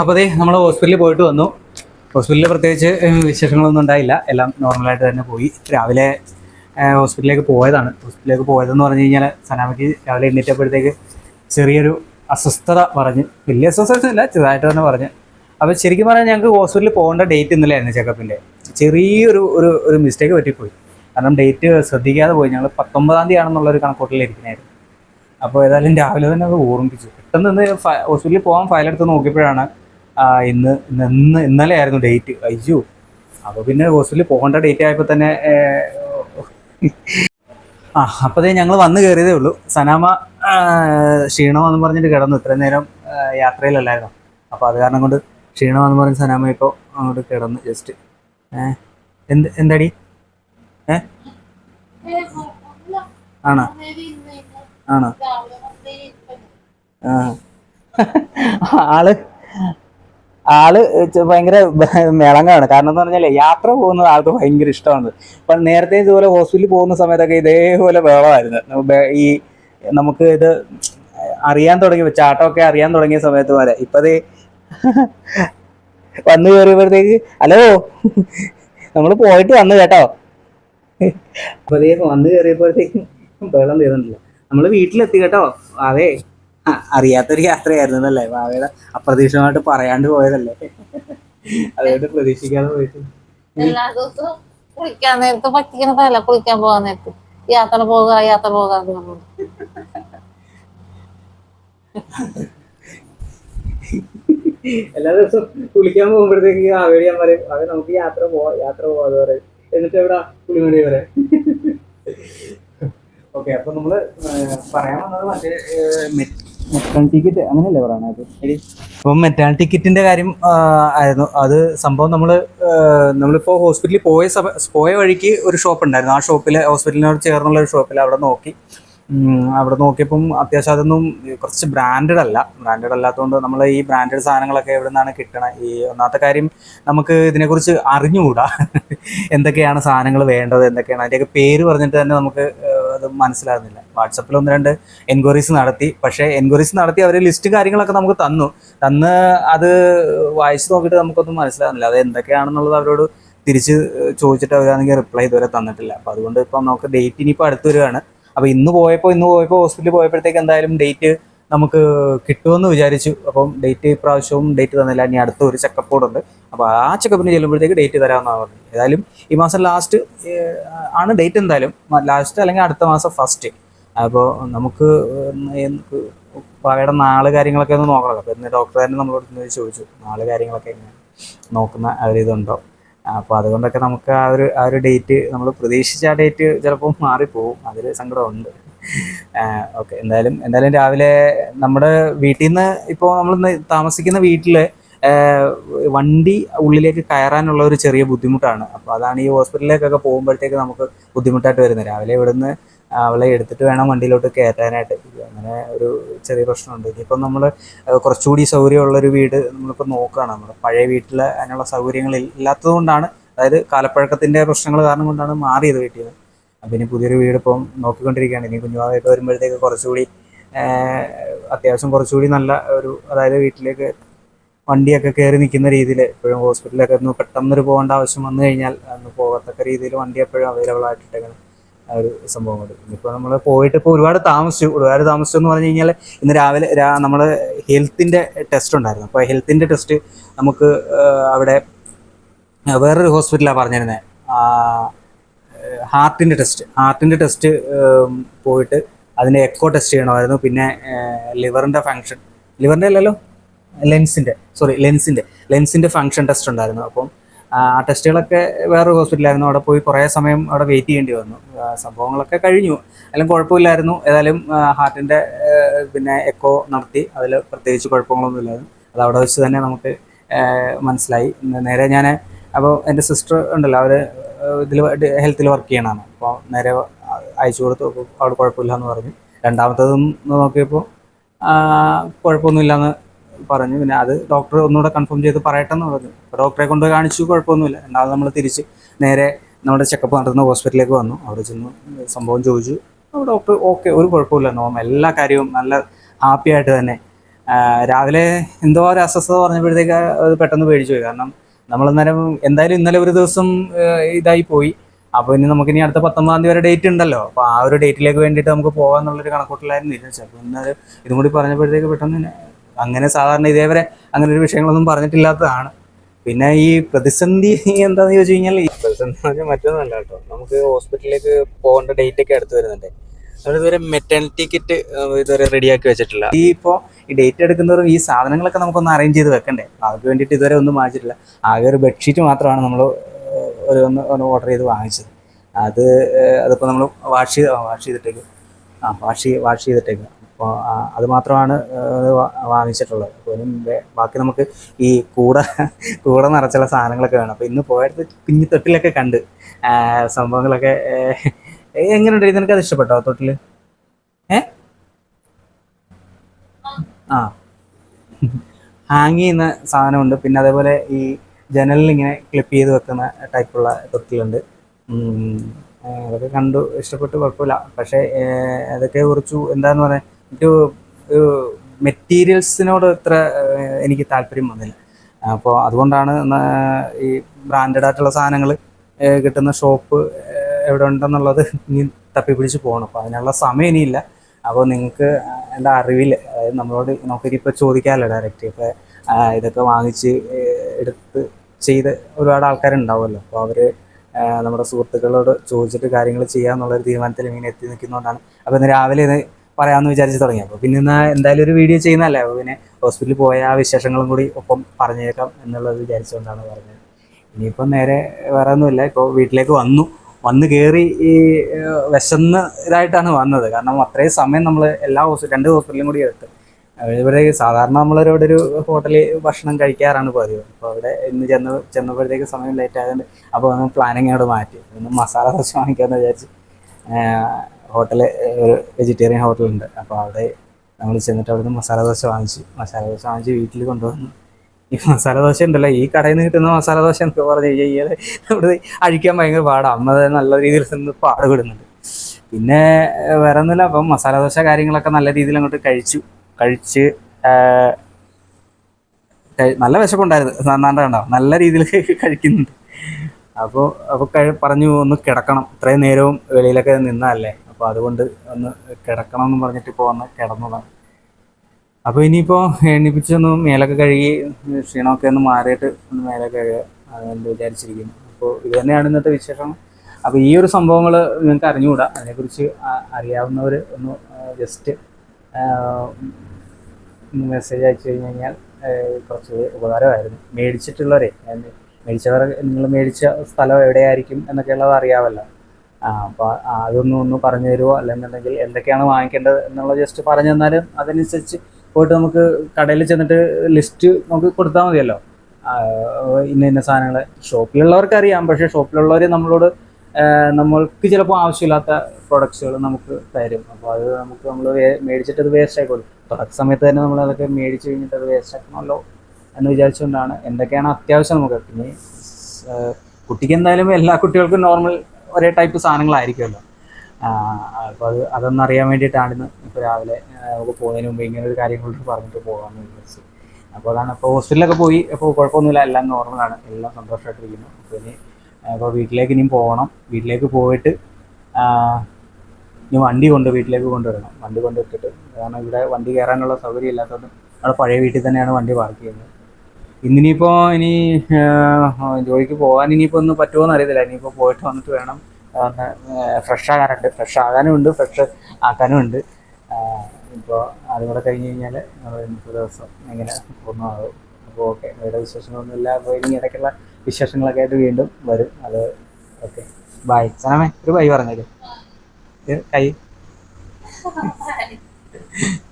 അപ്പോൾ അതേ നമ്മൾ ഹോസ്പിറ്റലിൽ പോയിട്ട് വന്നു. ഹോസ്പിറ്റലിൽ പ്രത്യേകിച്ച് വിശേഷങ്ങളൊന്നും ഉണ്ടായില്ല. എല്ലാം നോർമലായിട്ട് തന്നെ പോയി. രാവിലെ ഹോസ്പിറ്റലിലേക്ക് പോയതാണ്. ഹോസ്പിറ്റലിലേക്ക് പോയതെന്ന് പറഞ്ഞു കഴിഞ്ഞാൽ സനാമയ്ക്ക് രാവിലെ എണ്ണീറ്റപ്പോഴത്തേക്ക് ചെറിയൊരു അസ്വസ്ഥത പറഞ്ഞ് വലിയ അസ്വസ്ഥത ഇല്ല ചെറുതായിട്ട് തന്നെ പറഞ്ഞ്. അപ്പോൾ ശരിക്കും പറഞ്ഞാൽ ഞങ്ങൾക്ക് ഹോസ്പിറ്റലിൽ പോകേണ്ട ഡേറ്റ് ഇന്നലെയായിരുന്നു ചെക്കപ്പിന്റെ ചെറിയൊരു ഒരു ഒരു മിസ്റ്റേക്ക് പറ്റിപ്പോയി. കാരണം ഡേറ്റ് ശ്രദ്ധിക്കാതെ പോയി. ഞങ്ങൾ പത്തൊമ്പതാം തീയതി ആണെന്നുള്ളൊരു കണക്കൂട്ടിലിരിക്കണായിരുന്നു അപ്പോൾ ഏതായാലും രാവിലെ തന്നെ അത് ഓർമ്മിപ്പിച്ചു. പെട്ടെന്ന് ഇന്ന് ഹോസ്പിറ്റലിൽ പോകാൻ ഫയലെടുത്ത് നോക്കിയപ്പോഴാണ് ഇന്ന് ഇന്ന് ഇന്ന് ഇന്നലെ ആയിരുന്നു ഡേറ്റ് അയ്യോ. അപ്പോൾ പിന്നെ ഹോസ്റ്റലിൽ പോകേണ്ട ഡേറ്റ് ആയപ്പോൾ തന്നെ ആ അപ്പോൾ അതേ ഞങ്ങൾ വന്നു കയറിയതേ ഉള്ളൂ. സനാമ ക്ഷീണമെന്ന് പറഞ്ഞിട്ട് കിടന്നു. ഇത്രയും നേരം യാത്രയിലല്ലായിരുന്നു? അപ്പോൾ അത് കാരണം കൊണ്ട് ക്ഷീണമെന്ന് പറഞ്ഞ് സനാമ ഇപ്പോൾ അങ്ങോട്ട് കിടന്നു ജസ്റ്റ് എന്ത് എന്താടി? ആണോ? ആണോ? ആ. ആൾ ആൾ ഭയങ്കര മേളങ്ങാണ്. കാരണം എന്ന് പറഞ്ഞാൽ യാത്ര പോകുന്നത് ആൾക്ക് ഭയങ്കര ഇഷ്ടമാണ്. അപ്പൊ നേരത്തെ ഇതുപോലെ ഹോസ്പിറ്റലിൽ പോകുന്ന സമയത്തൊക്കെ ഇതേപോലെ വേളമായിരുന്നു ഈ നമുക്ക് ഇത് അറിയാൻ തുടങ്ങി ചാട്ടമൊക്കെ അറിയാൻ തുടങ്ങിയ സമയത്ത് വരെ ഇപ്പത് വന്നു കയറിയപ്പോഴത്തേക്ക് ഹലോ നമ്മൾ പോയിട്ട് വന്നു കേട്ടോ. അപ്പൊ വന്നു കയറിയപ്പോഴത്തേക്കും വെള്ളം തീർന്നില്ല നമ്മൾ വീട്ടിലെത്തി കേട്ടോ. അതെ. അറിയാത്തൊരു യാത്രയായിരുന്നു അല്ലേ ഭാവിയുടെ അപ്രതീക്ഷിതമായിട്ട് പറയാണ്ട് പോയതല്ലേ? അതുകൊണ്ട് പ്രതീക്ഷിക്കാതെ പോയിട്ട് എല്ലാ ദിവസവും കുളിക്കാൻ നേരത്ത് പറ്റിക്കുന്നതല്ല കുളിക്കാൻ പോകാൻ നേരത്ത്. യാത്ര പോകുക യാത്ര പോകാന്ന് പറഞ്ഞു. എല്ലാ ദിവസവും കുളിക്കാൻ പോകുമ്പോഴത്തേക്ക് ആവേടി ഞാൻ പറയും അവൻ നമുക്ക് യാത്ര പോവാ യാത്ര പോവാതെ പറയും. എന്നിട്ട് എവിടെ? കുളിമണി വരെ. ഓക്കെ അപ്പൊ നമ്മൾ പറയാൻ വന്നത് മറ്റേ ടിക്കറ്റ് അങ്ങനെയല്ലേ പറയണത് അപ്പം മെറ്റാൽ ടിക്കറ്റിന്റെ കാര്യം ആയിരുന്നു. അത് സംഭവം നമ്മൾ ഏർ നമ്മളിപ്പോ ഹോസ്പിറ്റലിൽ പോയ പോയ വഴിക്ക് ഒരു ഷോപ്പ് ഉണ്ടായിരുന്നു. ആ ഷോപ്പിൽ ഹോസ്പിറ്റലിനോട് ചേർന്നുള്ള ഒരു ഷോപ്പിൽ അവിടെ നോക്കി. അവിടെ നോക്കിയപ്പം അത്യാവശ്യം അതൊന്നും കുറച്ച് ബ്രാൻഡഡ് അല്ല. ബ്രാൻഡഡ് അല്ലാത്തതുകൊണ്ട് നമ്മൾ ഈ ബ്രാൻഡഡ് സാധനങ്ങളൊക്കെ എവിടെ നിന്നാണ് കിട്ടണത് ഈ ഒന്നാമത്തെ കാര്യം നമുക്ക് ഇതിനെക്കുറിച്ച് അറിഞ്ഞുകൂടാ. എന്തൊക്കെയാണ് സാധനങ്ങൾ വേണ്ടത്? എന്തൊക്കെയാണ്? അതിന്റെയൊക്കെ പേര് പറഞ്ഞിട്ട് തന്നെ നമുക്ക് അത് മനസ്സിലാകുന്നില്ല. വാട്സപ്പിൽ ഒന്ന് രണ്ട് എൻക്വയറീസ് നടത്തി. പക്ഷേ എൻക്വയറീസ് നടത്തി അവർ ലിസ്റ്റ് കാര്യങ്ങളൊക്കെ നമുക്ക് തന്നു. തന്ന് അത് വായിച്ച് നോക്കിയിട്ട് നമുക്കൊന്നും മനസ്സിലാകുന്നില്ല. അത് എന്തൊക്കെയാണെന്നുള്ളത് അവരോട് തിരിച്ച് ചോദിച്ചിട്ട് അവരാണെങ്കിൽ റിപ്ലൈ ഇതുവരെ തന്നിട്ടില്ല. അപ്പോൾ അതുകൊണ്ട് ഇപ്പം നമുക്ക് ഡേറ്റ് ഇനിയിപ്പോൾ അടുത്ത് വരികയാണ്. അപ്പോൾ ഇന്ന് പോയപ്പോൾ ഇന്ന് പോയപ്പോൾ ഹോസ്പിറ്റലിൽ പോയപ്പോഴത്തേക്ക് എന്തായാലും ഡേറ്റ് നമുക്ക് കിട്ടുമെന്ന് വിചാരിച്ചു. അപ്പം ഡേറ്റ് ഇപ്രാവശ്യവും ഡേറ്റ് തന്നില്ല. ഇനി അടുത്ത ഒരു ചെക്കപ്പ് ഉണ്ട്. അപ്പോൾ ആ ചെക്കപ്പിന് ചെല്ലുമ്പോഴത്തേക്ക് ഡേറ്റ് തരാമെന്നാണ് പറഞ്ഞത്. ഏതായാലും ഈ മാസം ലാസ്റ്റ് ആണ് ഡേറ്റ് എന്തായാലും. ലാസ്റ്റ് അല്ലെങ്കിൽ അടുത്ത മാസം ഫസ്റ്റ് അപ്പോൾ നമുക്ക് നാളെ നാൾ കാര്യങ്ങളൊക്കെ ഒന്ന് നോക്കണം. അപ്പോൾ ഇന്ന് ഡോക്ടർ തന്നെ നമ്മളോട് ചോദിച്ചു. നാല് കാര്യങ്ങളൊക്കെ എങ്ങനെ? നോക്കുന്ന ഒരിതുണ്ടോ അപ്പോൾ അതുകൊണ്ടൊക്കെ നമുക്ക് ആ ഒരു ആ ഒരു ഡേറ്റ് നമ്മൾ പ്രതീക്ഷിച്ച ആ ഡേറ്റ് ചിലപ്പോൾ മാറിപ്പോവും. അതൊരു സങ്കടമുണ്ട്. ഓക്കെ. എന്തായാലും എന്തായാലും രാവിലെ നമ്മുടെ വീട്ടിൽ നിന്ന് ഇപ്പോൾ നമ്മൾ താമസിക്കുന്ന വീട്ടിൽ വണ്ടി ഉള്ളിലേക്ക് കയറാനുള്ള ഒരു ചെറിയ ബുദ്ധിമുട്ടാണ്. അപ്പോൾ അതാണ് ഈ ഹോസ്പിറ്റലിലേക്കൊക്കെ പോകുമ്പോഴത്തേക്ക് നമുക്ക് ബുദ്ധിമുട്ടായിട്ട് വരുന്നത്. രാവിലെ ഇവിടുന്ന് അവളെ എടുത്തിട്ട് വേണം വണ്ടിയിലോട്ട് കയറ്റാനായിട്ട്. അങ്ങനെ ഒരു ചെറിയ പ്രശ്നമുണ്ട്. ഇനിയിപ്പം നമ്മൾ കുറച്ചുകൂടി സൗകര്യമുള്ളൊരു വീട് നമ്മളിപ്പോൾ നോക്കുകയാണ്. നമ്മൾ പഴയ വീട്ടിൽ അതിനുള്ള സൗകര്യങ്ങൾ ഇല്ലാത്തത് കൊണ്ടാണ്. അതായത് കാലപ്പഴക്കത്തിന്റെ പ്രശ്നങ്ങൾ കാരണം കൊണ്ടാണ് മാറിയത് വീട്ടിൽ നിന്ന് അപ്പം ഇനി പുതിയൊരു ഇപ്പം നോക്കിക്കൊണ്ടിരിക്കുകയാണ്. ഇനി കുഞ്ഞുമാവൊക്കെ വരുമ്പോഴത്തേക്ക് കുറച്ചുകൂടി അത്യാവശ്യം കുറച്ചുകൂടി നല്ല ഒരു അതായത് വീട്ടിലേക്ക് വണ്ടിയൊക്കെ കയറി നിൽക്കുന്ന രീതിയിൽ എപ്പോഴും ഹോസ്പിറ്റലിലൊക്കെ ഒന്ന് പെട്ടെന്നൊരു പോകേണ്ട ആവശ്യം വന്നു കഴിഞ്ഞാൽ അന്ന് പോകത്തക്ക രീതിയിൽ വണ്ടി എപ്പോഴും അവൈലബിൾ ആയിട്ടിട്ടേക്കണം ആ ഒരു സംഭവം കൊണ്ട് ഇനിയിപ്പോൾ നമ്മൾ പോയിട്ട് ഇപ്പോൾ ഒരുപാട് താമസിച്ചു. ഒരുപാട് താമസിച്ചു എന്ന് പറഞ്ഞു കഴിഞ്ഞാൽ ഇന്ന് രാവിലെ നമ്മൾ ഹെൽത്തിന്റെ ടെസ്റ്റ് ഉണ്ടായിരുന്നു. അപ്പോൾ ഹെൽത്തിന്റെ ടെസ്റ്റ് നമുക്ക് അവിടെ വേറൊരു ഹോസ്പിറ്റലാണ് പറഞ്ഞിരുന്നത് ഹാർട്ടിന്റെ ടെസ്റ്റ്. ഹാർട്ടിന്റെ ടെസ്റ്റ് പോയിട്ട് അതിന്റെ എക്കോ ടെസ്റ്റ് ചെയ്യണമായിരുന്നു. പിന്നെ ലിവറിന്റെ ഫങ്ഷൻ ലിവറിന്റെ അല്ലല്ലോ? ലെൻസിന്റെ സോറി ലെൻസിന്റെ ലെൻസിന്റെ ഫങ്ഷൻ ടെസ്റ്റ് ഉണ്ടായിരുന്നു. അപ്പം ആ ടെസ്റ്റുകളൊക്കെ വേറൊരു ഹോസ്പിറ്റലായിരുന്നു അവിടെ പോയി കുറേ സമയം അവിടെ വെയിറ്റ് ചെയ്യേണ്ടി വന്നു. സംഭവങ്ങളൊക്കെ കഴിഞ്ഞു. അല്ലെങ്കിൽ കുഴപ്പമില്ലായിരുന്നു. ഏതായാലും ഹാർട്ടിന്റെ പിന്നെ എക്കോ നടത്തി. അതിൽ പ്രത്യേകിച്ച് കുഴപ്പങ്ങളൊന്നുമില്ലായിരുന്നു. അത് അവിടെ വെച്ച് തന്നെ നമുക്ക് മനസ്സിലായി. നേരെ ഞാൻ അപ്പോൾ എന്റെ സിസ്റ്റർ ഉണ്ടല്ലോ അവർ ഇതിൽ ഹെൽത്തിൽ വർക്ക് ചെയ്യണതാണ്. അപ്പോൾ നേരെ അയച്ചു കൊടുത്തു. അവിടെ കുഴപ്പമില്ല എന്ന് പറഞ്ഞു. രണ്ടാമത്തതും നോക്കിയപ്പോൾ കുഴപ്പമൊന്നുമില്ലെന്ന് പറഞ്ഞു. പിന്നെ അത് ഡോക്ടർ ഒന്നുകൂടെ കൺഫേം ചെയ്ത് പറയട്ടെ എന്ന് പറഞ്ഞു. അപ്പോൾ ഡോക്ടറെ കൊണ്ട് കാണിച്ചു കുഴപ്പമൊന്നുമില്ല. രണ്ടാമത് നമ്മൾ തിരിച്ച് നേരെ നമ്മുടെ ചെക്കപ്പ് നടത്തുന്ന ഹോസ്പിറ്റലിലേക്ക് വന്നു. അവിടെ ചെന്ന് സംഭവം ചോദിച്ചു. അപ്പോൾ ഡോക്ടർ ഓക്കെ ഒരു കുഴപ്പമില്ല നോർമൽ എല്ലാ കാര്യവും നല്ല ഹാപ്പി ആയിട്ട് തന്നെ. രാവിലെ എന്തോ ഒരു അസ്വസ്ഥത പറഞ്ഞപ്പോഴത്തേക്ക് അത് പെട്ടെന്ന് പേടിച്ചു പോയി കാരണം നമ്മൾ അന്നേരം എന്തായാലും ഇന്നലെ ഒരു ദിവസം ഇതായി പോയി. അപ്പോൾ ഇനി നമുക്ക് ഇനി അടുത്ത പത്തൊമ്പതാം തീയതി വരെ ഡേറ്റ് ഉണ്ടല്ലോ. അപ്പോൾ ആ ഒരു ഡേറ്റിലേക്ക് വേണ്ടിയിട്ട് നമുക്ക് പോകാമെന്നുള്ളൊരു കണക്കൂട്ടലായിരുന്നു ഇരുന്നത് അപ്പോൾ ഇന്നത് ഇതും കൂടി പറഞ്ഞപ്പോഴത്തേക്ക് പെട്ടെന്ന് അങ്ങനെ സാധാരണ ഇതേവരെ അങ്ങനെ ഒരു വിഷയങ്ങളൊന്നും പറഞ്ഞിട്ടില്ലാത്തതാണ്. പിന്നെ ഈ പ്രതിസന്ധി എന്താന്ന് ചോദിച്ചു കഴിഞ്ഞാൽ പ്രതിസന്ധി മറ്റൊന്നുമല്ല കേട്ടോ. നമുക്ക് ഹോസ്പിറ്റലിലേക്ക് പോകേണ്ട ഡേറ്റ് ഒക്കെ അടുത്ത് വരുന്നുണ്ട്. നമ്മളിതുവരെ മെറ്റേണിറ്റി കിറ്റ് ഇതുവരെ റെഡിയാക്കി വെച്ചിട്ടില്ല. ഈ ഇപ്പോൾ ഈ ഡേറ്റ് എടുക്കുന്നവരും ഈ സാധനങ്ങളൊക്കെ നമുക്കൊന്ന് അറേഞ്ച് ചെയ്ത് വെക്കണ്ടേ? അതിന് വേണ്ടിയിട്ട് ഇതുവരെ ഒന്നും വാങ്ങിച്ചിട്ടില്ല. ആകെ ഒരു ബെഡ്ഷീറ്റ് മാത്രമാണ് നമ്മൾ ഒരു ഒന്ന് ഒന്ന് ഓർഡർ ചെയ്ത് വാങ്ങിച്ചത്. അത് അതിപ്പോൾ നമ്മൾ വാഷ് ചെയ്ത് വാഷ് ചെയ്തിട്ടേക്ക്. ആ വാഷ് വാഷ് ചെയ്തിട്ടേക്ക്. അപ്പോൾ അത് മാത്രമാണ് വാങ്ങിച്ചിട്ടുള്ളത്. അപ്പോൾ ബാക്കി നമുക്ക് ഈ കൂട കൂട നിറച്ചുള്ള സാധനങ്ങളൊക്കെ വേണം. അപ്പോൾ ഇന്ന് പോയടുത്ത് കുഞ്ഞു തൊട്ടിലൊക്കെ കണ്ട് സംഭവങ്ങളൊക്കെ എങ്ങനെയുണ്ട് നിനക്ക് അത് ഇഷ്ടപ്പെട്ടോ തൊട്ടിൽ? ഏ? ആ. ഹാങ് ചെയ്യുന്ന സാധനമുണ്ട്. പിന്നെ അതേപോലെ ഈ ജനലിൽ ഇങ്ങനെ ക്ലിപ്പ് ചെയ്ത് വെക്കുന്ന ടൈപ്പുള്ള തൊട്ടിലുണ്ട്. അതൊക്കെ കണ്ടു. ഇഷ്ടപ്പെട്ടു കുഴപ്പമില്ല. പക്ഷേ അതൊക്കെ കുറച്ചു എന്താന്ന് പറയാ ഒരു മെറ്റീരിയൽസിനോട് ഇത്ര എനിക്ക് താല്പര്യം വന്നില്ല. അപ്പോൾ അതുകൊണ്ടാണ് ഈ ബ്രാൻഡഡ് ആയിട്ടുള്ള സാധനങ്ങൾ കിട്ടുന്ന ഷോപ്പ് എവിടെ ഉണ്ടെന്നുള്ളത് ഇനി തപ്പിപ്പിടിച്ച് പോകണം. അപ്പോൾ അതിനുള്ള സമയം ഇനിയില്ല. അപ്പോൾ നിങ്ങൾക്ക് എന്റെ അറിവിൽ അതായത് നമ്മളോട് നമുക്കിപ്പോൾ ചോദിക്കാമല്ലോ ഡയറക്റ്റ് ഇപ്പോൾ ഇതൊക്കെ വാങ്ങിച്ച് എടുത്ത് ചെയ്ത് ഒരുപാട് ആൾക്കാരുണ്ടാവുമല്ലോ. അപ്പോൾ അവർ നമ്മുടെ സുഹൃത്തുക്കളോട് ചോദിച്ചിട്ട് കാര്യങ്ങൾ ചെയ്യാമെന്നുള്ളൊരു തീരുമാനത്തിൽ ഇങ്ങനെ എത്തി നിൽക്കുന്നതുകൊണ്ടാണ് അപ്പോൾ ഇന്ന് രാവിലെ ഇത് പറയാമെന്ന് വിചാരിച്ച് തുടങ്ങി. അപ്പോൾ പിന്നെ ഇന്ന് എന്തായാലും ഒരു വീഡിയോ ചെയ്യുന്നതല്ലേ? അപ്പോൾ പിന്നെ ഹോസ്പിറ്റലിൽ പോയ ആ വിശേഷങ്ങളും കൂടി ഒപ്പം പറഞ്ഞേക്കാം എന്നുള്ളത് വിചാരിച്ചുകൊണ്ടാണ് പറഞ്ഞത്. ഇനിയിപ്പം നേരെ വേറെ ഒന്നുമില്ല ഇപ്പോൾ വീട്ടിലേക്ക് വന്നു. വന്ന് കയറി ഈ വിശന്നതായിട്ടാണ് വന്നത്. കാരണം അത്രയും സമയം നമ്മൾ എല്ലാ ഹോസ്പിറ്റൽ രണ്ട് ഹോസ്പിറ്റലും കൂടി എടുത്ത്. ഇവിടെ സാധാരണ നമ്മളൊരു ഒരു ഹോട്ടലിൽ ഭക്ഷണം കഴിക്കാറാണ് പതിവ്. അപ്പോൾ അവിടെ ഇന്ന് ചെന്ന് ചെന്നപ്പോഴത്തേക്ക് സമയം ലേറ്റ് ആയതുകൊണ്ട് അപ്പോൾ ഒന്ന് പ്ലാനിങ് അവിടെ മാറ്റി. ഒന്ന് മസാല ദോശ വാങ്ങിക്കാമെന്ന് വിചാരിച്ച് ഹോട്ടൽ ഒരു വെജിറ്റേറിയൻ ഹോട്ടലുണ്ട് അപ്പോൾ അവിടെ നമ്മൾ ചെന്നിട്ട് അവിടുന്ന് മസാല ദോശ വാങ്ങിച്ചു മസാല ദോശ വാങ്ങിച്ച് വീട്ടിൽ കൊണ്ടുവന്നു. ഈ മസാല ദോശ ഉണ്ടല്ലോ. ഈ കടയിൽ നിന്ന് കിട്ടുന്ന മസാല ദോശ എന്നൊക്കെ പറഞ്ഞു കഴിഞ്ഞാൽ ഇവിടെ അഴിക്കാൻ ഭയങ്കര പാടാണ് അമ്മ നല്ല രീതിയിൽ നിന്ന് പാടുപെടുന്നുണ്ട്. പിന്നെ വേറെ ഒന്നുമില്ല അപ്പം മസാല ദോശ കാര്യങ്ങളൊക്കെ നല്ല രീതിയിൽ അങ്ങോട്ട് കഴിച്ചു. കഴിച്ച് നല്ല വിശപ്പുണ്ടായിരുന്നു. നന്നാണ്ട് കണ്ടോ? നല്ല രീതിയിൽ കഴിക്കുന്നുണ്ട്. അപ്പോൾ അപ്പോൾ കഴി പറഞ്ഞു ഒന്ന് കിടക്കണം. ഇത്രയും നേരവും വെളിയിലൊക്കെ നിന്നതല്ലേ? അപ്പോൾ അതുകൊണ്ട് ഒന്ന് കിടക്കണം എന്ന് പറഞ്ഞിട്ട് ഇപ്പോൾ കിടന്നതാണ്. അപ്പോൾ ഇനിയിപ്പോൾ എണ്ണിപ്പിച്ചൊന്ന് മേലൊക്കെ കഴുകി ക്ഷീണമൊക്കെ ഒന്ന് മാറിയിട്ട് ഒന്ന് മേലൊക്കെ കഴുകുക. എന്ന് വിചാരിച്ചിരിക്കുന്നു. അപ്പോൾ ഇത് തന്നെയാണ് ഇന്നത്തെ വിശേഷം. അപ്പോൾ ഈ ഒരു സംഭവങ്ങൾ നിങ്ങൾക്ക് അറിഞ്ഞുകൂടാ. അതിനെക്കുറിച്ച് അറിയാവുന്നവർ ഒന്ന് ജസ്റ്റ് മെസ്സേജ് അയച്ചു കഴിഞ്ഞ് കഴിഞ്ഞാൽ കുറച്ച് ഉപകാരമായിരുന്നു. മേടിച്ചിട്ടുള്ളവരെ മേടിച്ചവർ നിങ്ങൾ മേടിച്ച സ്ഥലം എവിടെയായിരിക്കും എന്നൊക്കെ ഉള്ളത് അറിയാമല്ലോ. ആ അപ്പോൾ അതൊന്നും ഒന്ന് പറഞ്ഞു തരുമോ അല്ലെന്നുണ്ടെങ്കിൽ എന്തൊക്കെയാണ് വാങ്ങിക്കേണ്ടത് എന്നുള്ളത് ജസ്റ്റ് പറഞ്ഞു തന്നാലും അതനുസരിച്ച് പോയിട്ട് നമുക്ക് കടയിൽ ചെന്നിട്ട് ലിസ്റ്റ് നമുക്ക് കൊടുത്താൽ മതിയല്ലോ. ഇന്ന ഇന്ന സാധനങ്ങൾ ഷോപ്പിലുള്ളവർക്ക് അറിയാം. പക്ഷേ ഷോപ്പിലുള്ളവർ നമ്മളോട് നമ്മൾക്ക് ചിലപ്പോൾ ആവശ്യമില്ലാത്ത പ്രൊഡക്ട്സുകൾ നമുക്ക് തരും. അപ്പോൾ അത് നമുക്ക് നമ്മൾ മേടിച്ചിട്ട് അത് വേസ്റ്റ് ആയിക്കോളും. അത് സമയത്ത് തന്നെ നമ്മൾ അതൊക്കെ മേടിച്ച് കഴിഞ്ഞിട്ട് അത് വേസ്റ്റ് ആക്കണമല്ലോ എന്ന് വിചാരിച്ചുകൊണ്ടാണ് എന്തൊക്കെയാണ് അത്യാവശ്യം നമുക്ക്. പിന്നെ കുട്ടിക്ക് എന്തായാലും എല്ലാ കുട്ടികൾക്കും നോർമൽ ഒരേ ടൈപ്പ് സാധനങ്ങളായിരിക്കുമല്ലോ. അപ്പോൾ അത് അതൊന്നും അറിയാൻ വേണ്ടിയിട്ടാണ് ഇന്ന് ഇപ്പോൾ രാവിലെ പോകുന്നതിന് മുമ്പ് ഇങ്ങനെ ഒരു കാര്യം കൂടി പറഞ്ഞിട്ട് പോകാമെന്ന് വിചാരിച്ചു. അപ്പോൾ അതാണ് ഇപ്പോൾ ഹോസ്റ്റലിലൊക്കെ പോയി അപ്പോൾ കുഴപ്പമൊന്നുമില്ല എല്ലാം നോർമലാണ് എല്ലാം സന്തോഷമായിട്ടിരിക്കുന്നു അപ്പോൾ ഇനി അപ്പോൾ വീട്ടിലേക്ക് ഇനിയും പോകണം. വീട്ടിലേക്ക് പോയിട്ട് ഇനി വണ്ടി കൊണ്ട് വീട്ടിലേക്ക് കൊണ്ടുവരണം. വണ്ടി കൊണ്ടുവിട്ടിട്ട് കാരണം ഇവിടെ വണ്ടി കയറാനുള്ള സൗകര്യം ഇല്ലാത്തതുകൊണ്ട് അവിടെ പഴയ വീട്ടിൽ തന്നെയാണ് വണ്ടി പാർക്ക് ചെയ്യുന്നത്. ഇന്നിനിപ്പോൾ ഇനി ജോലിക്ക് പോകാൻ ഇനിയിപ്പോൾ ഒന്ന് പറ്റുമോ എന്ന് അറിയത്തില്ല. ഇനിയിപ്പോൾ പോയിട്ട് വന്നിട്ട് വേണം ഒന്ന് ഫ്രഷ് ആകാനുണ്ട്. ഫ്രഷ് ആകാനും ഉണ്ട് ഫ്രഷ് ആക്കാനും ഉണ്ട്. ഇപ്പോൾ അതും കൂടെ കഴിഞ്ഞ് കഴിഞ്ഞാൽ നമ്മൾ ഇന്നത്തെ ദിവസം എങ്ങനെ പൂർണമാകും അപ്പോൾ ഓക്കെ വേറെ വിശേഷങ്ങളൊന്നുമില്ല അപ്പോൾ ഇനി ഇടയ്ക്കുള്ള വിശേഷങ്ങളൊക്കെ ആയിട്ട് വീണ്ടും വരും. അത് ഓക്കെ. ബൈ സനമേ ഒരു ബൈ പറഞ്ഞേക്ക് കൈ.